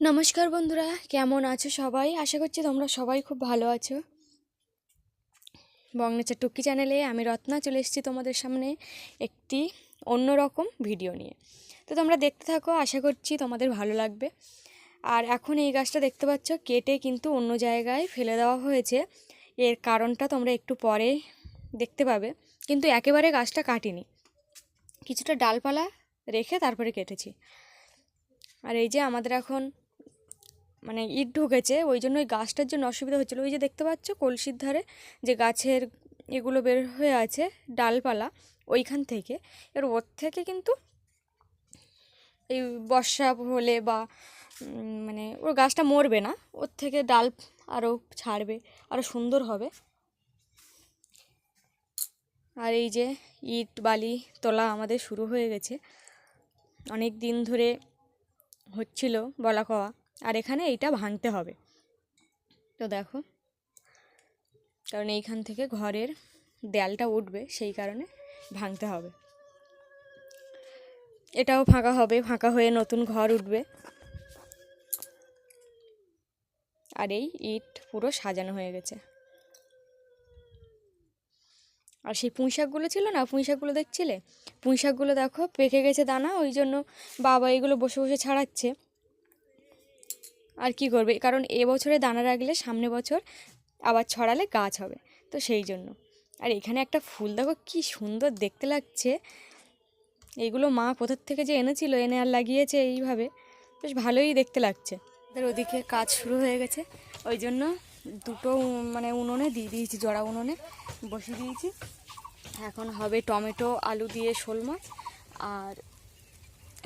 নমস্কার বন্ধুরা, কেমন আছো সবাই? আশা করছি তোমরা সবাই খুব ভালো আছো। বংনেচার টুকি চ্যানেলে আমি রত্না চলে এসেছি তোমাদের সামনে একটি অন্যরকম ভিডিও নিয়ে। তো তোমরা দেখতে থাকো, আশা করছি তোমাদের ভালো লাগবে। আর এখন এই গাছটা দেখতে পাচ্ছ, কেটে কিন্তু অন্য জায়গায় ফেলে দেওয়া হয়েছে। এর কারণটা তোমরা একটু পরে দেখতে পাবে। কিন্তু একেবারে গাছটা কাটিনি। কিছুটা ডালপালা রেখে তারপরে কেটেছি। আর এই যে আমাদের এখন মানে ইট ঢুকেছে, ওই জন্য ওই গাছটার জন্য অসুবিধা হচ্ছিল। ওই যে দেখতে পাচ্ছ কলসির ধারে যে গাছের এগুলো বের হয়ে আছে ডালপালা ওইখান থেকে। এবার ওর থেকে কিন্তু এই বর্ষা হলে বা মানে ওর গাছটা মরবে না, ওর থেকে ডাল আরও ছাড়বে আরও সুন্দর হবে। আর এই যে ইট, বালি, তোলা আমাদের শুরু হয়ে গেছে। অনেক দিন ধরে হচ্ছিল বলা কওয়া। আর এখানে এইটা ভাঙতে হবে। তো দেখো, কারণ এইখান থেকে ঘরের দেয়ালটা উঠবে, সেই কারণে ভাঙতে হবে। এটাও ফাঁকা হবে, ফাঁকা হয়ে নতুন ঘর উঠবে। আর এই ইট পুরো সাজানো হয়ে গেছে। আর সেই পুঁই শাকগুলো ছিল না? পুঁই শাকগুলো দেখছিলে? পুঁই শাকগুলো দেখো, পেকে গেছে দানা, ওই জন্য বাবা এগুলো বসে বসে ছাড়াচ্ছে। আর কি করবে? কারণ এবছরে দানা রাখলে সামনে বছর আবার ছড়ালে গাছ হবে। তো সেই জন্য। আর এখানে একটা ফুল, দেখো কি সুন্দর দেখতে লাগছে। এইগুলো মা কোথার থেকে যে এনেছিল, এনে আর লাগিয়েছে এইভাবে। বেশ ভালোই দেখতে লাগছে। তার ওদিকে কাজ শুরু হয়ে গেছে। ওই জন্য দুটো মানে উনুনে দিয়ে দিয়েছি, জড়া উনুনে বসিয়ে দিয়েছি। এখন হবে টমেটো, আলু দিয়ে শোল মাছ আর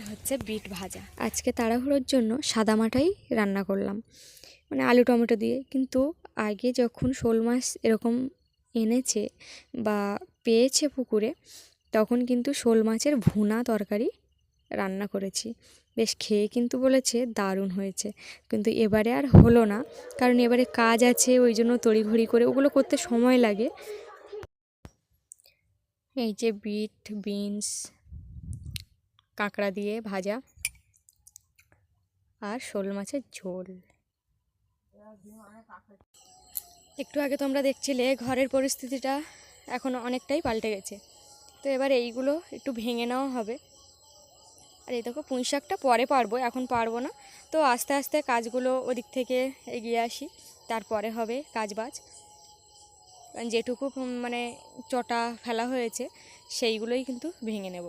হচ্ছে বিট ভাজা। আজকে তাড়াহুড়োর জন্য সাদা সাদামাটাই রান্না করলাম। মানে আলু টমেটো দিয়ে। কিন্তু আগে যখন শোল মাছ এরকম এনেছে বা পেয়েছে পুকুরে, তখন কিন্তু শোল মাছের ভুনা তরকারি রান্না করেছি। বেশ খেয়ে কিন্তু বলেছে দারুণ হয়েছে। কিন্তু এবারে আর হলো না। কারণ এবারে কাজ আছে, ওই জন্য তড়িঘড়ি করে ওগুলো করতে সময় লাগে। এই যে বিট, বিনস কাঁকড়া দিয়ে ভাজা আর শোল মাছের ঝোল। একটু আগে তোমরা দেখছিলে ঘরের পরিস্থিতিটা এখন অনেকটাই পাল্টে গেছে। তো এবার এইগুলো একটু ভেঙে নেওয়া হবে। আর এই দেখো পুঁই শাকটা পরে পারব, এখন পারব না। তো আস্তে আস্তে কাজগুলো ওদিক থেকে এগিয়ে আসি, তারপরে হবে কাজবাজ। যেটুকু মানে চটা ফেলা হয়েছে, সেইগুলোই কিন্তু ভেঙে নেব।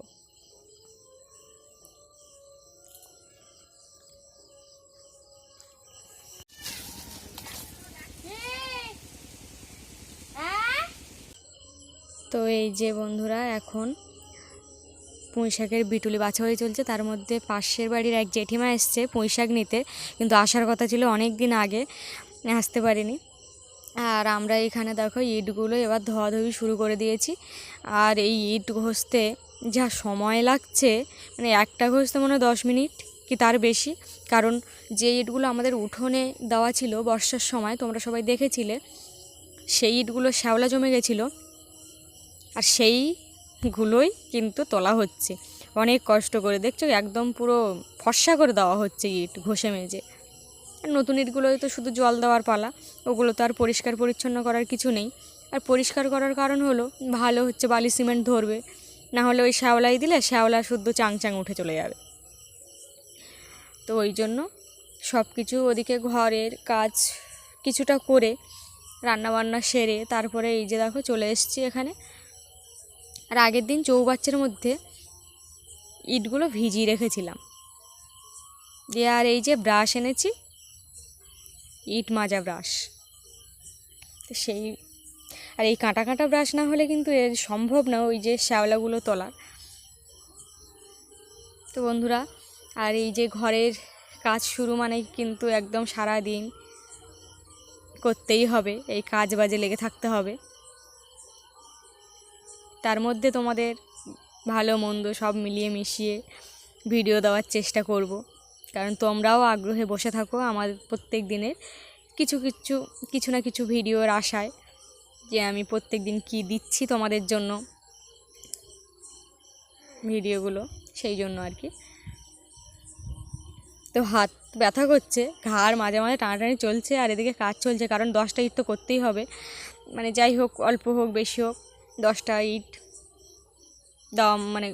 এই যে বন্ধুরা, এখন পুঁইশাকের বিটুলি বাছা হয়ে চলছে। তার মধ্যে পাশের বাড়ির এক জেঠিমা এসছে পুঁইশাক নিতে। কিন্তু আসার কথা ছিল অনেক দিন আগে, আসতে পারিনি। আর আমরা এখানে দেখো ইটগুলো এবার ধোয়াধুয়ি শুরু করে দিয়েছি। আর এই ইট ঘষতে যা সময় লাগছে মানে একটা ঘষতে মনে হয় দশ মিনিট কি তার বেশি। কারণ যে ইটগুলো আমাদের উঠোনে দেওয়া ছিল বর্ষার সময়, তোমরা সবাই দেখেছিলে, সেই ইটগুলো শ্যাওলা জমে গেছিল। আর সেইগুলোই কিন্তু তোলা হচ্ছে। অনেক কষ্ট করে, দেখছ? একদম পুরো ফর্সা করে দেওয়া হচ্ছে ইট ঘষে মেজে। আর নতুন ইটগুলোয় তো শুধু জল দেওয়ার পালা, ওগুলো তো আর পরিষ্কার পরিচ্ছন্ন করার কিছু নেই। আর পরিষ্কার করার কারণ হলো, ভালো হচ্ছে বালি সিমেন্ট ধরবে, না হলে ওই শ্যাওলাই দিলে শ্যাওলা শুদ্ধ চাং চাং উঠে চলে যাবে। তো ওই জন্য সব কিছু ওদিকে ঘরের কাজ কিছুটা করে, রান্নাবান্না সেরে তারপরে এই যে দেখো চলে এসেছি এখানে। আর আগের দিন চৌবাচ্চার মধ্যে ইটগুলো ভিজিয়ে রেখেছিলাম। দিয়ে আর এই যে ব্রাশ এনেছি, ইট মাজা ব্রাশ। তো সেই, আর এই কাঁটা কাঁটা ব্রাশ না হলে কিন্তু এর সম্ভব না ওই যে শ্যাওলাগুলো তোলার। তো বন্ধুরা, আর এই যে ঘরের কাজ শুরু মানে কিন্তু একদম সারা দিন করতেই হবে, এই কাজ বাজে লেগে থাকতে হবে। তার মধ্যে তোমাদের ভালো, মন্দ সব মিলিয়ে মিশিয়ে ভিডিও দেওয়ার চেষ্টা করব। কারণ তোমরাও আগ্রহে বসে থাকো আমার প্রত্যেক দিনের কিছু কিছু কিছু না কিছু ভিডিওর আশায় যে আমি প্রত্যেক দিন কী দিচ্ছি তোমাদের জন্য ভিডিওগুলো, সেই জন্য আর কি। তো হাত ব্যথা করছে, ঘাড় মাঝে মাঝে টানাটানি চলছে আর এদিকে কাজ চলছে, কারণ দশটা ইট তো করতেই হবে। মানে যাই হোক, অল্প হোক, বেশি হোক দশটা ইট, দাম মানে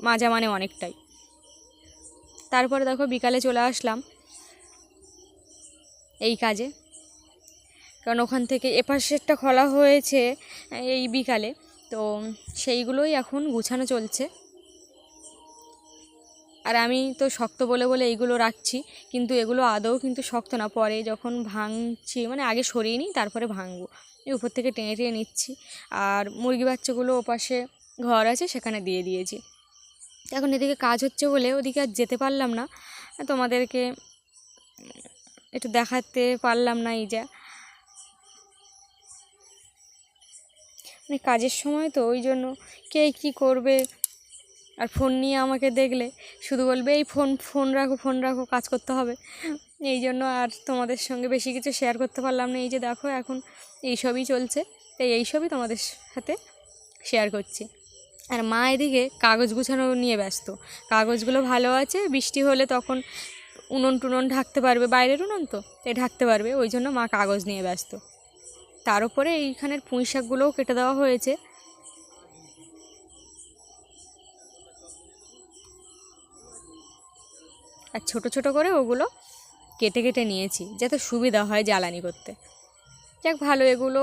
মাজা মানে অনেকটাই। তারপরে দেখো বিকালে চলে আসলাম এই কাজে। কারণ ওখান থেকে এপাশেরটা খোলা হয়েছে এই বিকালে, তো সেইগুলোই এখন গুছানো চলছে। আর আমি তো শক্ত বলে বলে এইগুলো রাখছি, কিন্তু এগুলো আদৌ কিন্তু শক্ত না। পরে যখন ভাঙছি মানে আগে সরিয়ে নিই, তারপরে ভাঙবো। উপর থেকে টেনে টেনে নিচ্ছি। আর মুরগি বাচ্চাগুলো ওপাশে ঘর আছে, সেখানে দিয়ে দিয়েছি। এখন এদিকে কাজ হচ্ছে বলে ওদিকে আর যেতে পারলাম না। তোমাদেরকে একটু দেখাতে পারলাম না এই যা। মানে কাজের সময় তো, ওই জন্য কে কী করবে আর ফোন নিয়ে আমাকে দেখলে শুধু বলবে, এই ফোন ফোন রাখো ফোন রাখো, কাজ করতে হবে। এই জন্য আর তোমাদের সঙ্গে বেশি কিছু শেয়ার করতে পারলাম না। এই যে দেখো এখন এইসবই চলছে, তাই এইসবই তোমাদের সাথে শেয়ার করছি। আর মা এদিকে কাগজ গুছানো নিয়ে ব্যস্ত। কাগজগুলো ভালো আছে, বৃষ্টি হলে তখন উনুন টুনুন ঢাকতে পারবে, বাইরের উনুন তো, তাই ঢাকতে পারবে, ওই জন্য মা কাগজ নিয়ে ব্যস্ত। তার উপরে এইখানের পুঁই শাকগুলোও কেটে দেওয়া হয়েছে। আর ছোট ছোট করে ওগুলো কেটে কেটে নিয়েছি, যাতে সুবিধা হয় জ্বালানি করতে। যাক, ভালো, এগুলো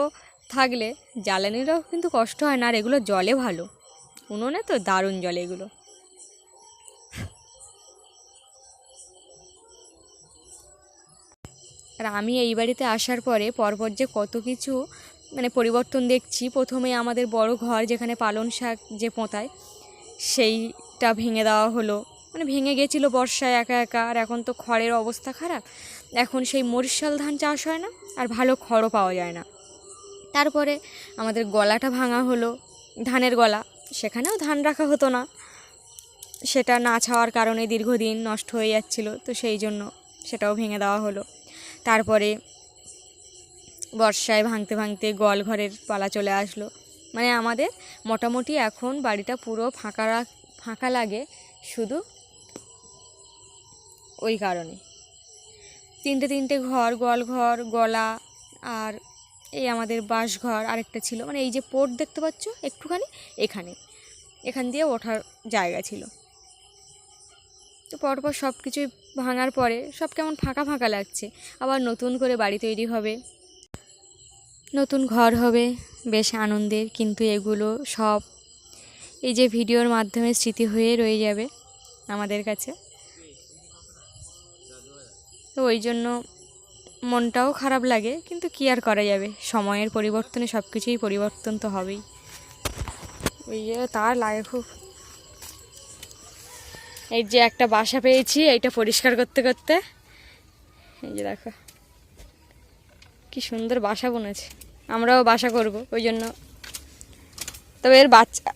থাকলে জ্বালানিরও কিন্তু কষ্ট হয় না, আর এগুলো জলে ভালো। উনুনে তো দারুণ জলে এগুলো। আর আমি এই বাড়িতে আসার পরে পরপর যে কত কিছু মানে পরিবর্তন দেখছি, প্রথমে আমাদের বড় ঘর যেখানে পালন শাক যে পোঁতায়, সেইটা ভেঙে দেওয়া হলো। মানে ভেঙে গেছিল বর্ষায় একা একা, আর এখন তো খড়ের অবস্থা খারাপ। এখন সেই মরিশাল ধান চাষ হয় না, আর ভালো খড়ও পাওয়া যায় না। তারপরে আমাদের গলাটা ভাঙা হলো, ধানের গলা। সেখানেও ধান রাখা হতো না। সেটা না ছাওয়ার কারণে দীর্ঘদিন নষ্ট হয়ে যাচ্ছিল, তো সেই জন্য সেটাও ভেঙে দেওয়া হলো। তারপরে বর্ষায় ভাঙতে ভাঙতে গোয়াল ঘরের পালা চলে আসলো। মানে আমাদের মোটামুটি এখন বাড়িটা পুরো ফাঁকা ফাঁকা লাগে, শুধু ওই কারণে। তিনটে তিনটে ঘর, গোয়াল ঘর, গলা আর এই আমাদের বাসঘর আরেকটা ছিল। মানে এই যে পোর্ট দেখতে পাচ্ছ একটুখানি, এখানে। এখান দিয়ে ওঠার জায়গা ছিল। তো পরপর সব কিছুই ভাঙার পরে সব কেমন ফাঁকা ফাঁকা লাগছে। আবার নতুন করে বাড়ি তৈরি হবে। নতুন ঘর হবে, বেশ আনন্দের, কিন্তু এগুলো সব এই যে ভিডিওর মাধ্যমে স্মৃতি হয়ে রয়ে যাবে আমাদের কাছে। তো ওই জন্য মনটাও খারাপ লাগে, কিন্তু কী আর করা যাবে? সময়ের পরিবর্তনে সব কিছুই পরিবর্তন তো হবেই। ওই যে তার লাগে খুব। এই যে একটা বাসা পেয়েছি, এইটা পরিষ্কার করতে করতে। এই যে দেখো, কি সুন্দর বাসা বনেছে। আমরাও বাসা করব, ওই জন্য। তবে এর বাচ্চা,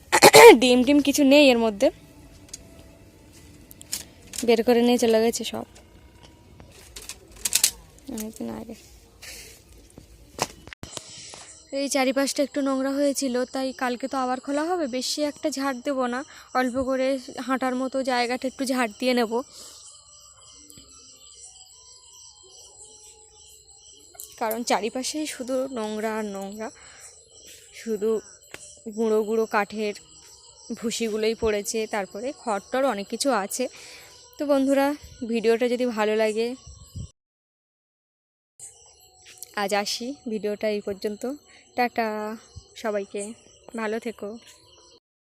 ডিম টিম কিছু নেই এর মধ্যে। বের করে নিয়ে চলে গেছে সব। অনেকদিন আগে। এই চারিপাশটা একটু নোংরা হয়েছিল, তাই কালকে তো আবার খোলা হবে, বেশি একটা ঝাড় দেবো না। অল্প করে হাঁটার মতো জায়গাটা একটু ঝাড় দিয়ে নেব। কারণ চারিপাশেই শুধু নোংরা আর নোংরা, শুধু গুঁড়ো গুঁড়ো কাঠের ভুসিগুলোই পড়েছে, তারপরে খড়টর অনেক কিছু আছে। তো বন্ধুরা, ভিডিওটা যদি ভালো লাগে আজ আসি ভিডিওটা এই পর্যন্ত। টাটা সবাইকে। ভালো থেকো।